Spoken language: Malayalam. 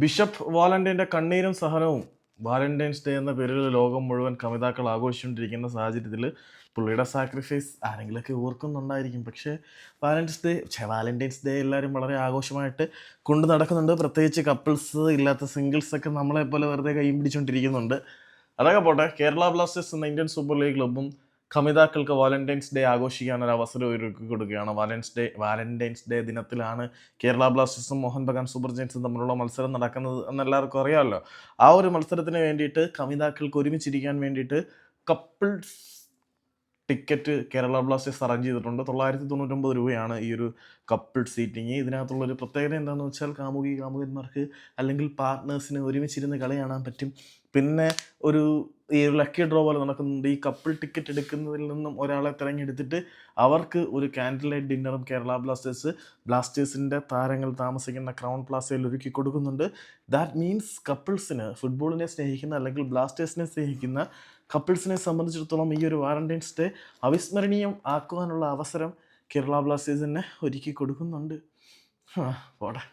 ബിഷപ്പ് വാലന്റൈന്റെ കണ്ണീരും സഹനവും വാലന്റൈൻസ് ഡേ എന്ന പേരിൽ ലോകം മുഴുവൻ കവിതാക്കൾ ആഘോഷിച്ചുകൊണ്ടിരിക്കുന്ന സാഹചര്യത്തിൽ പുള്ളിയുടെ സാക്രിഫൈസ് ആരെങ്കിലുമൊക്കെ ഓർക്കുന്നുണ്ടായിരിക്കും. പക്ഷേ വാലന്റൈൻസ് ഡേ പക്ഷേ വാലന്റൈൻസ് ഡേ എല്ലാവരും വളരെ ആഘോഷമായിട്ട് കൊണ്ട് നടക്കുന്നുണ്ട്. പ്രത്യേകിച്ച് കപ്പിൾസ് ഇല്ലാത്ത സിംഗിൾസൊക്കെ നമ്മളെപ്പോലെ നമ്മളെ വെറുതെ കൈ പിടിച്ചുകൊണ്ടിരിക്കുന്നുണ്ട്. അതൊക്കെ പോട്ടെ കേരള ബ്ലാസ്റ്റേഴ്സ് എന്ന ഇന്ത്യൻ സൂപ്പർ ലീഗ് ക്ലബ്ബും കമിതാക്കൾക്ക് വാലന്റൈൻസ് ഡേ ആഘോഷിക്കാൻ ഒരു അവസരം ഒരുക്കി കൊടുക്കുകയാണ് വാലൻസ് ഡേ വാലന്റൈൻസ് ഡേ ദിനത്തിലാണ് കേരള ബ്ലാസ്റ്റേഴ്സും മോഹൻ ബഗാൻ സൂപ്പർ ജയൻസും തമ്മിലുള്ള മത്സരം നടക്കുന്നത് എന്ന് എല്ലാവർക്കും അറിയാമല്ലോ. ആ ഒരു മത്സരത്തിന് വേണ്ടിയിട്ട് കമിതാക്കൾക്ക് ഒരുമിച്ചിരിക്കാൻ വേണ്ടിയിട്ട് couples ticket Kerala Blasters arrange ചെയ്തിട്ടുണ്ട്. തൊള്ളായിരത്തി തൊണ്ണൂറ്റൊമ്പത് രൂപയാണ് ഈ ഒരു കപ്പിൾ സീറ്റിങ് ഇതിനകത്തുള്ളൊരു പ്രത്യേകത എന്താണെന്ന് വെച്ചാൽ കാമുകി കാമുകന്മാർക്ക് അല്ലെങ്കിൽ പാർട്ട്നേഴ്സിന് ഒരുമിച്ചിരുന്ന് കളി കാണാൻ പറ്റും. പിന്നെ ഒരു ഈ ലക്കി ഡ്രോ പോലെ നടക്കുന്നുണ്ട്. ഈ കപ്പിൾ ടിക്കറ്റ് എടുക്കുന്നതിൽ നിന്നും ഒരാളെ തിരഞ്ഞെടുത്തിട്ട് അവർക്ക് ഒരു കാൻഡിൽ ലൈറ്റ് ഡിന്നറും കേരള ബ്ലാസ്റ്റേഴ്സ് ബ്ലാസ്റ്റേഴ്സിന്റെ താരങ്ങൾ താമസിക്കുന്ന ക്രൗൺ പ്ലാസയിൽ ഒരുക്കി കൊടുക്കുന്നുണ്ട്. ദാറ്റ് മീൻസ് കപ്പിൾസിന് ഫുട്ബോളിനെ സ്നേഹിക്കുന്ന അല്ലെങ്കിൽ ബ്ലാസ്റ്റേഴ്സിനെ സ്നേഹിക്കുന്ന കപ്പിൾസിനെ സംബന്ധിച്ചിടത്തോളം ഈ ഒരു വാറന്റൈൻസ് ഡേ അവിസ്മരണീയം ആക്കുവാനുള്ള അവസരം കേരള ബ്ലാസ്റ്റേഴ്സിനെ ഒരുക്കി കൊടുക്കുന്നുണ്ട്. ആ, പോട്ടെ